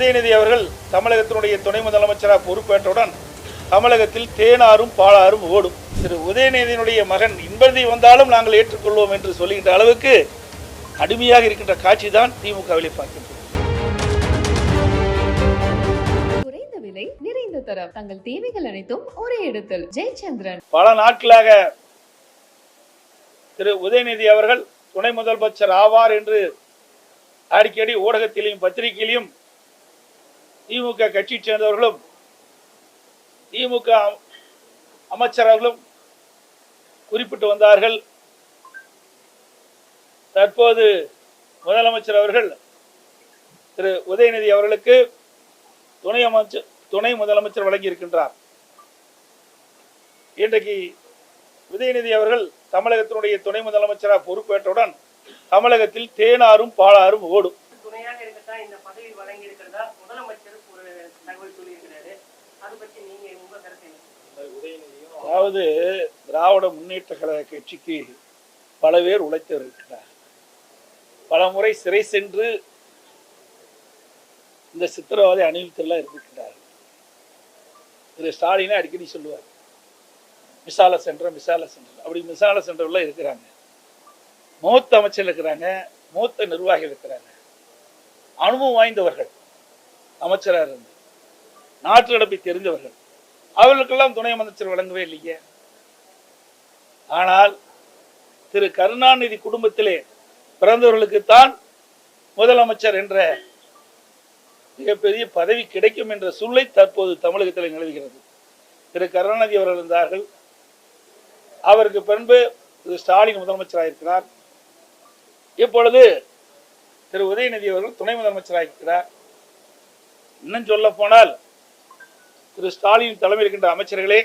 உதயநிதி அவர்கள் தமிழகத்தினுடைய துணை முதலமைச்சராக பொறுப்பேற்றவுடன் தமிழகத்தில் தேனாரும் பாலாரும் ஓடும். திரு உதயநிதியினுடைய மகன் இன்பதி வந்தாலும் நாங்கள் ஏற்றுக்கொள்வோம் என்று சொல்லுகின்ற அளவுக்கு அடிமையாக இருக்கின்ற காட்சி தான் திமுகவிலே குறைந்த விலை நிறைந்த தரம். தங்கள் தேவைகள் அனைத்தும் ஒரே இடத்தில். ஜெயச்சந்திரன். பல நாட்களாக திரு உதயநிதி அவர்கள் துணை முதலமைச்சர் ஆவார் என்று அடிக்கடி ஊடகத்திலையும் பத்திரிகையிலையும் திமுக கட்சியைச் சேர்ந்தவர்களும் திமுக அமைச்சரவர்களும் குறிப்பிட்டு வந்தார்கள். தற்போது முதலமைச்சர் அவர்கள் திரு உதயநிதி அவர்களுக்கு துணை அமைச்சர் துணை முதலமைச்சர் வழங்கியிருக்கின்றார். இன்றைக்கு உதயநிதி அவர்கள் தமிழகத்தினுடைய துணை முதலமைச்சராக பொறுப்பேற்றவுடன் தமிழகத்தில் தேனாரும் பாலாரும் ஓடும். இந்த பதவி வழங்கி இருக்கிறதா முதலமைச்சர் ஒரு தகவல் சொல்லியிருக்கிறாரு. அதை பற்றி நீங்க உங்க கருத்து அதாவது திராவிட முன்னேற்ற கழக கட்சிக்கு பல பேர் உழைத்து இருக்கிறார். பல முறை சிறை சென்று இந்த சித்திரவதை அணிவித்தெல்லாம் இருந்திருக்கிறார்கள் திரு ஸ்டாலினை அடிக்கடி சொல்லுவார் மிசால சென்டர் மிசால சென்டர் அப்படி மிசால சென்டர்லாம் இருக்கிறாங்க. மூத்த அமைச்சர் இருக்கிறாங்க மூத்த நிர்வாகிகள் இருக்கிறாங்க. அனுபவம் வாய்ந்தவர்கள் அமைச்சராக இருந்து நாட்டு நடப்பை தெரிந்தவர்கள். அவர்களுக்கெல்லாம் துணை அமைச்சர் வழங்கவே இல்லையே. ஆனால் திரு கருணாநிதி குடும்பத்திலே பிறந்தவர்களுக்குத்தான் முதலமைச்சர் என்ற மிகப்பெரிய பதவி கிடைக்கும் என்ற சூழ்நிலை தற்போது தமிழகத்தில் நிலவுகிறது. திரு கருணாநிதி அவர்கள் இருந்தார்கள். அவருக்கு பின்பு திரு ஸ்டாலின் முதலமைச்சராக இருக்கிறார் இப்பொழுது திரு உதயநிதி அவர்கள் துணை முதலமைச்சராக இருக்கிறார். இன்னும் சொல்ல போனால் திரு ஸ்டாலின் தலைமையில் இருக்கின்ற அமைச்சர்களே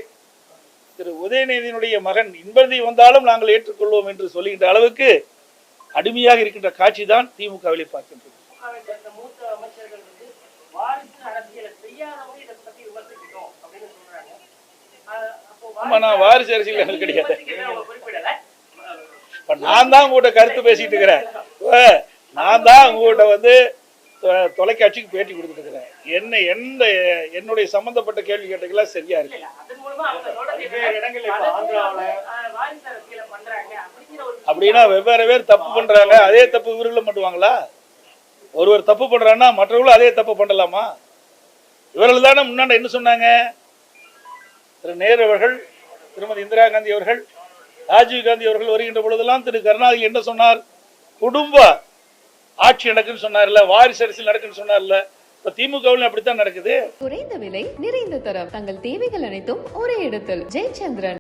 திரு உதயநிதியினுடைய மகன் இன்பதி வந்தாலும் நாங்கள் ஏற்றுக்கொள்வோம் என்று சொல்லுகின்ற அளவுக்கு அடிமையாக இருக்கின்ற காட்சி தான் திமுகவிலே அப்போ ஆமா, நான் வாரிசு அரசியல் எனக்கு கிடையாது. நான் தான் உங்ககிட்ட கருத்து பேசிட்டு இருக்கிறேன். நான் தான் உங்ககிட்ட வந்து தொ- தொலைக்காட்சிக்கு பேட்டி கொடுத்துட்டு இருக்கிறேன் என்ன எந்த என்னுடைய சம்பந்தப்பட்ட கேள்வி கேட்டீங்களா சரியா இருக்கு. அப்படின்னா வெவ்வேறு பேர் தப்பு பண்றாங்க. அதே தப்பு இவர்களும் பண்ணுவாங்களா ஒருவர் தப்பு பண்றான்னா மற்றவர்களும் அதே தப்பு பண்ணலாமா? இவர்கள் தானே முன்னாடி என்ன சொன்னாங்க? திரு நேரு அவர்கள் திருமதி இந்திரா காந்தி அவர்கள் ராஜீவ் காந்தி அவர்கள் வருகின்ற பொழுதெல்லாம் திரு கருணாநிதி என்ன சொன்னார்? குடும்ப ஆட்சி நடக்குன்னு சொன்னார்ல வாரிசு அரசியல் நடக்குன்னு சொன்னார்ல. இப்ப திமுகவில் அப்படித்தான் நடக்குது. குறைந்த விலை நிறைந்த தரம் தங்கள் தேவைகள் அனைத்தும் ஒரே இடத்தில். ஜெயச்சந்திரன்.